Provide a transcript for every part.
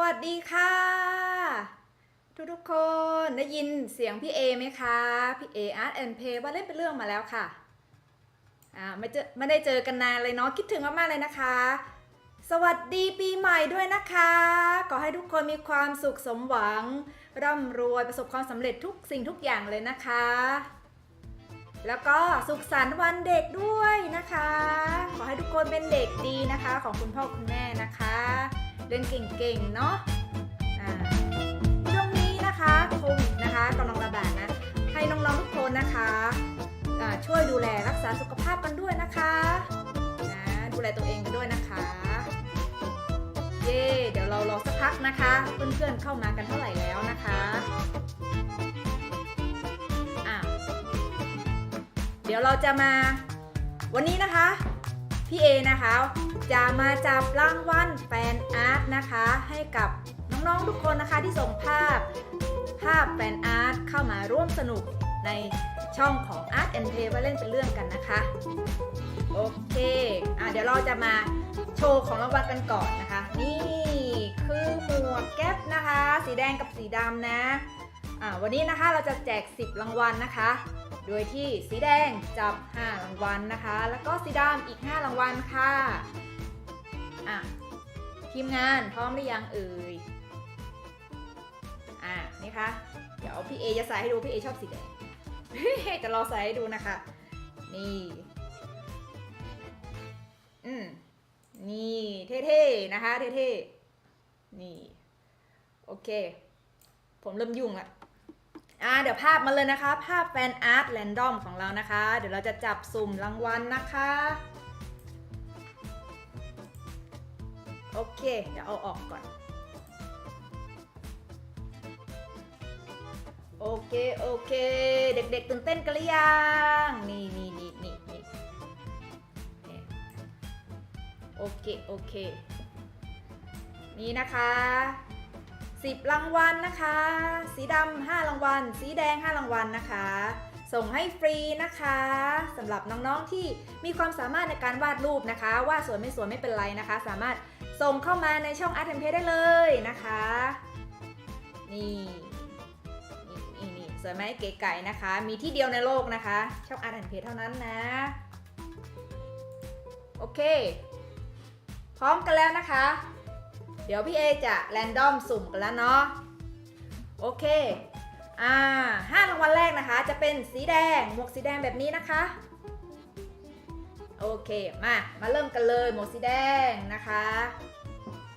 วัสดีค่ะ ทุกทุกคนได้ยินเสียงพี่เอไหมคะพี่เออาร์ตแอนเพว่าเล่นเป็นเรื่องมาแล้วค่ะอ่าไม่เจอไม่ได้เจอกันนานเลยเนาะคิดถึงมากๆเลยนะคะ สวัสดีปีใหม่ด้วยนะคะขอให้ทุกคนมีความสุขสมหวัง ร่ำรวยประสบความสำเร็จทุกสิ่งทุกอย่างเลยนะคะ แล้วก็สุขสันต์วันเด็กด้วยนะคะ ขอให้ทุกคนเป็นเด็กดีนะคะ ของคุณพ่อคุณแม่นะคะ เรียนเก่งๆ เนาะช่วงนี้นะคะโควิดนะคะกำลังระบาดนะ ให้น้องๆทุกคนนะคะช่วยดูแลรักษาสุขภาพกันด้วยนะคะนะดูแลตัวเองกันด้วยนะคะ เย่เดี๋ยวเรารอสักพักนะคะ เพื่อนๆเข้ามากันเท่าไหร่แล้วนะคะอะเดี๋ยวเราจะมาวันนี้นะคะ พี่เอนะคะ จะมาจับรางวัลแฟนอาร์ตนะคะ ให้กับน้องๆทุกคนนะคะที่ส่งภาพ ภาพแฟนอาร์ตเข้ามาร่วมสนุกในช่องของ Art and Play ว่าเล่นเป็นเรื่องกันนะคะ โอเคอะเดี๋ยวเราจะมาโชว์ของรางวัลกันก่อนนะคะ นี่คือหมวกแก๊ปนะคะ สีแดงกับสีดำนะอะวันนี้นะคะเราจะแจก 10 รางวัลนะคะ โดยที่สีแดงจับ 5 รางวัลนะคะ แล้วก็สีดำอีก 5 รางวัลค่ะ อะทีมงานพร้อมหรือยังเอ่ย อะนี่คะ เดี๋ยวพี่เอจะใส่ให้ดูพี่เอชอบสีแดงจะรอใส่ให้ดูนะคะ นี่ อืมนี่เท่ๆนะคะเท่ๆนี่ โอเค ผมเริ่มยุ่งละอ่าเดี๋ยวภาพมาเลยนะคะ ภาพแฟนอาร์ตแรนดอมของเรานะคะ เดี๋ยวเราจะจับสุ่มรางวัลนะคะ โอเค เดี๋ยวเอาออกก่อน โอเค โอเค เด็กๆตื่นเต้นกันหรือยัง นี่นี่นี่นี่นี่โอเค โอเค นี่นะคะ10รางวัลนะคะ สีดำ5รางวัล สีแดง5รางวัลนะคะ ส่งให้ฟรีนะคะสำหรับน้องๆที่มีความสามารถในการวาดรูปนะคะวาดสวยไม่สวยไม่เป็นไรนะคะ สามารถ ส่งเข้ามาในช่อง Art and Play ได้เลยนะคะ นี่นี่นี่นสวยไหมเก๋ไก่นะคะ มีที่เดียวในโลกนะคะ ช่อง Art and Play เท่านั้นนะ โอเค พร้อมกันแล้วนะคะ เดี๋ยวพี่เอจะแรนดอมสุ่มกันแล้วเนาะ โอเค อ่าห้ารางวัลแรกนะคะ จะเป็นสีแดง หมวกสีแดงแบบนี้นะคะโอเค มา มาเริ่มกันเลย หมวกสีแดงนะคะ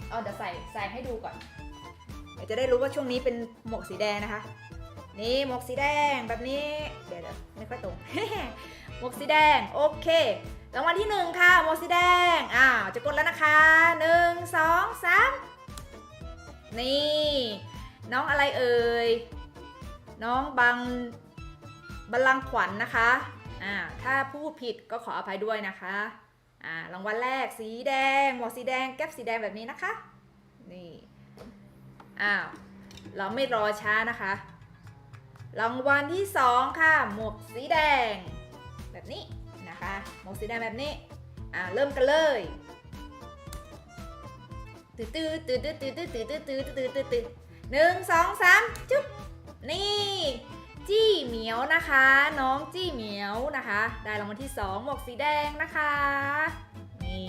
เอาเดี๋ยวใส่ใส่ให้ดูก่อน เดี๋ยวจะได้รู้ว่าช่วงนี้เป็นหมวกสีแดงนะคะ นี่หมวกสีแดงแบบนี้ เดี๋ยวเดี๋ยวไม่ค่อยตรง หมวกสีแดงโอเครางวัลที่หนึ่งค่ะหมวกสีแดงอ้าวจะกดแล้วนะคะหนึ่งสองสามนี่ น้องอะไรเอ่ยน้องบังบัลลังขวัญนนะคะอ่าถ้าพูดผิดก็ขออภัยด้วยนะคะ อ่ารางวัลแรกสีแดง หมวกสีแดงแก๊ปสีแดงแบบนี้นะคะ นี่อ้าวเราไม่รอช้านะคะ รางวัลที่สองค่ะ หมวกสีแดง แบบนี้นะคะ หมวกสีแดงแบบนี้อ่าเริ่มกันเลยตื้อตื้อตื้อตื้อตื้อตื้อตื้อตื้อตื้อตื้อตื้อหนึ่งสองสามจุ๊บนี่ จี้เหมียวนะคะ น้องจี้เหมียวนะคะ ได้รางวัลที่สองหมวกสีแดงนะคะ นี่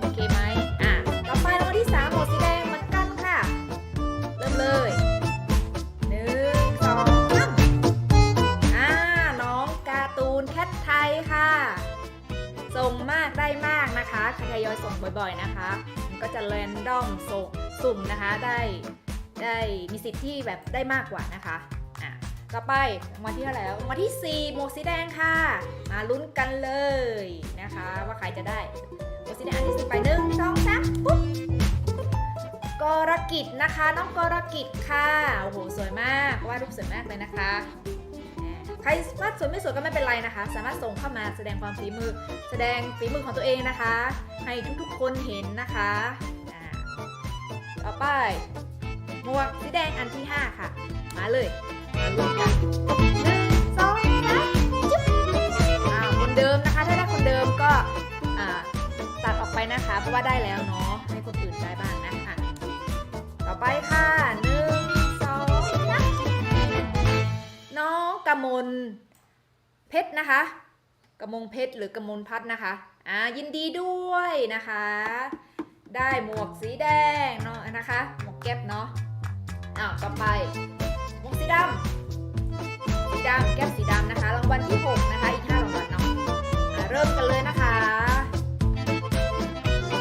โอเคไหมอะ ต่อไปรางวัลที่สามหมวกสีแดงเหมือนกันค่ะ เริ่มเลยหนึ่งสองสามอ่า น้องการ์ตูนแคทไทยค่ะ ส่งมากได้มากนะคะทยอยส่งบ่อยๆนะคะ มันก็จะแรนดอมส่งสุ่มนะคะได้ ได้มีสิทธิ์ที่แบบได้มากกว่านะคะอะต่อไปรางวัลที่เท่าไหร่แล้วรางวัลที่ 4 หมวกสีแดงค่ะ มาลุ้นกันเลยนะคะ ว่าใครจะได้หมวกสีแดงอันที่สี่ไปหนึ่งสองสามปุ๊บกรกิจนะคะน้องกรกิจค่ะโอ้โหสวยมากวาดรูปสวยมากเลยนะคะใครวาดสวยไม่สวยก็ไม่เป็นไรนะคะ สามารถส่งเข้ามาแสดงความฝีมือ แสดงฝีมือของตัวเองนะคะ ให้ทุกๆคนเห็นนะคะอ่าต่อไป มวกสีแดงอันที่ 5 ค่ะ มาเลยมาลุ้นกันหนึ่งสองสามจุ๊บอ่าคนเดิมนะคะ ถ้าได้คนเดิมก็อ่าตัดออกไปนะคะ เพราะว่าได้แล้วเนาะให้คนอื่นได้บ้างนะคะไปค่ะหนึ่งสองสามน้องกมลเพชรนะคะกมลเพชรหรือกมลพัฒน์นะคะอ่ายินดีด้วยนะคะได้หมวกสีแดงเนาะนะคะ หมวกแก๊ปเนาะ อ้าวต่อไปมวกสีดำสีดำแก๊ปสีดำนะคะ รางวัลที่หกนะคะอีกห้ารางวัลเนาะอ่าเริ่มกันเลยนะคะ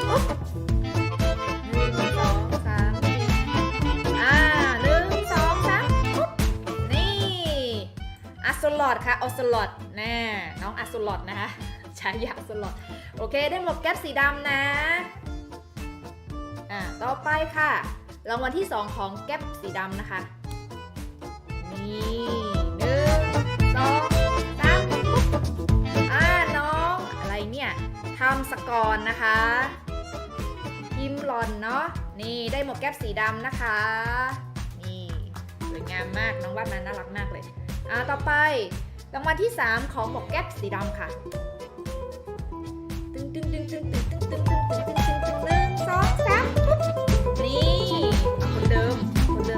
อุ๊บหนึ่งสองสามสี่อ่าหนึ่งสองสามอุ๊บนี่อัสลอดค่ะออสลอดแน่น้องอัสลอดนะคะฉายาอัสลอดโอเค ได้หมวกแก๊ปสีดำนะ อ่า ต่อไปค่ะ รางวัลที่ 2 ของแก๊ปสีดำนะคะ นี่หนึ่งสองสามอ่าน้องอะไรเนี่ยทำสกอร์นะคะพิมหลอนเนาะนี่ได้หมวกแก๊ปสีดำนะคะ นี่สวยงามมากน้องวาดมาน่ารักมากเลยอ่าต่อไปรางวัลที่ 3 ของหมวกแก๊ปสีดำค่ะ ตึงตึงตึงตึงตึงตึงตึงตึง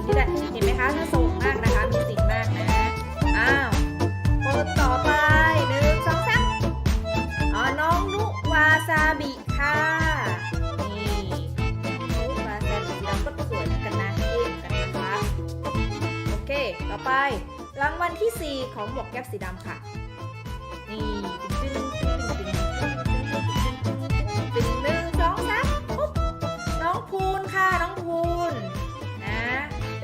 ที่ได้เห็นไหมคะน่าส่งมากนะคะ มีสิ่งมากนะ อ้าวคนต่อไปหนึ่งสองสามอ๋อน้องนุวาซาบิค่ะ นี่นุวาซาบิสีดำก็สวยกันนะเท่มือนกันนะคะโอเค ต่อไปรางวัลที่ 4 ของหมวกแก๊ปสีดำค่ะ นี่ตึ้งตึ้งตึ้ง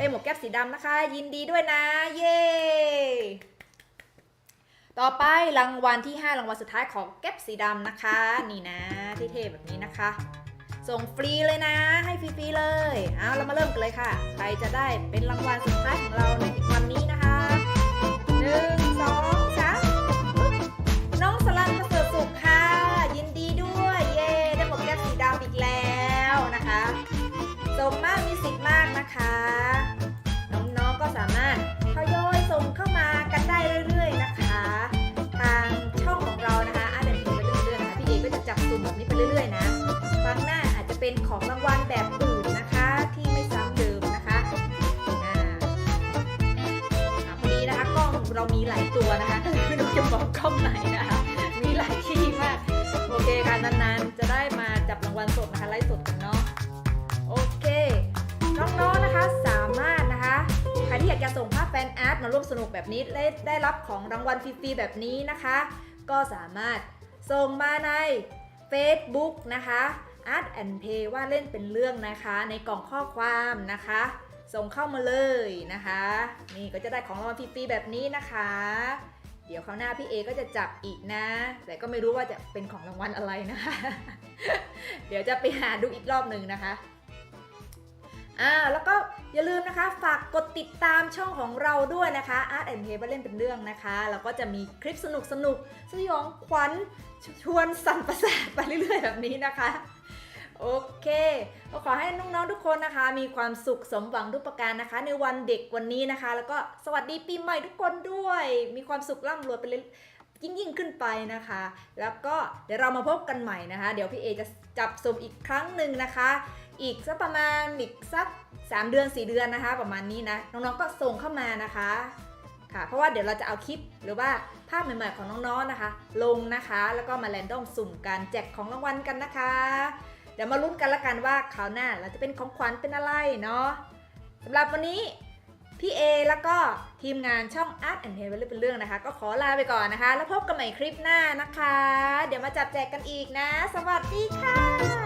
ได้หมวกแก๊ปสีดำนะคะ ยินดีด้วยนะ เย้ต่อไปรางวัลที่ 5 รางวัลสุดท้ายของแก๊ปสีดำนะคะ นี่นะเท่ๆแบบนี้นะคะ ส่งฟรีเลยนะ ให้ฟรีๆเลย เอาเรามาเริ่มกันเลยค่ะ ใครจะได้เป็นรางวัลสุดท้ายของเราในวันนี้นะคะหนึ่ง นี้ไปเรื่อยๆนะครั้งหน้าอาจจะเป็นของรางวัลแบบอื่นนะคะที่ไม่ซ้ำเดิมนะคะอ่าพอดีนะคะกล้องเรามีหลายตัวนะคะไม่รู้จะบอกกล้องไหนนะคะ มีหลายที่มากโอเคค่ะนานๆ จะได้มาจับรางวัลสดนะคะไลฟ์สดกันเนาะโอเค น้องๆนะคะสามารถนะคะใครที่อยากจะส่งภาพแฟนอาร์ตมาร่วมสนุกแบบนี้ได้ได้รับของรางวัลฟรีๆแบบนี้นะคะ ก็สามารถส่งมาใน Facebook นะคะ Art and Play ว่าเล่นเป็นเรื่องนะคะในกล่องข้อความนะคะ ส่งเข้ามาเลยนะคะ นี่ก็จะได้ของรางวัลฟรีๆแบบนี้นะคะ เดี๋ยวคราวหน้าพี่เอก็จะจับอีกนะ แต่ก็ไม่รู้ว่าจะเป็นของรางวัลอะไรนะคะ เดี๋ยวจะไปหาดูอีกรอบหนึ่งนะคะอ่าแล้วก็อย่าลืมนะคะฝากกดติดตามช่องของเราด้วยนะคะ Art and Play ว่าเล่นเป็นเรื่องนะคะ แล้วก็จะมีคลิปสนุกสนุกสยองขวัญ ชวนสั่นประสาทไปเรื่อยๆแบบนี้นะคะ โอเคก็ขอให้น้องๆทุกคนนะคะ มีความสุขสมหวังทุกประการนะคะ ในวันเด็กวันนี้นะคะ แล้วก็สวัสดีปีใหม่ทุกคนด้วย มีความสุขร่ำรวยไปเลยยิ่งยิ่งขึ้นไปนะคะ แล้วก็เดี๋ยวเรามาพบกันใหม่นะคะ เดี๋ยวพี่เอจะจับสุ่มอีกครั้งหนึ่งนะคะ อีกสักประมาณอีกสัก 3 เดือน 4 เดือนนะคะ ประมาณนี้นะ น้องๆก็ส่งเข้ามานะคะ ค่ะ เพราะว่าเดี๋ยวเราจะเอาคลิปหรือว่า ภาพใหม่ๆของน้องๆนะคะ ลงนะคะ แล้วก็มาแรนดอมสุ่มกันแจกของรางวัลกันนะคะ เดี๋ยวมาลุ้นกันละกันว่าคราวหน้าเราจะเป็นของขวัญเป็นอะไรเนาะสำหรับวันนี้พี่เอแล้วก็ทีมงานช่อง Art and Hair เป็นเรื่องนะคะ ก็ขอลาไปก่อนนะคะ แล้วพบกันใหม่คลิปหน้านะคะ เดี๋ยวมาจับแจกกันอีกนะ สวัสดีค่ะ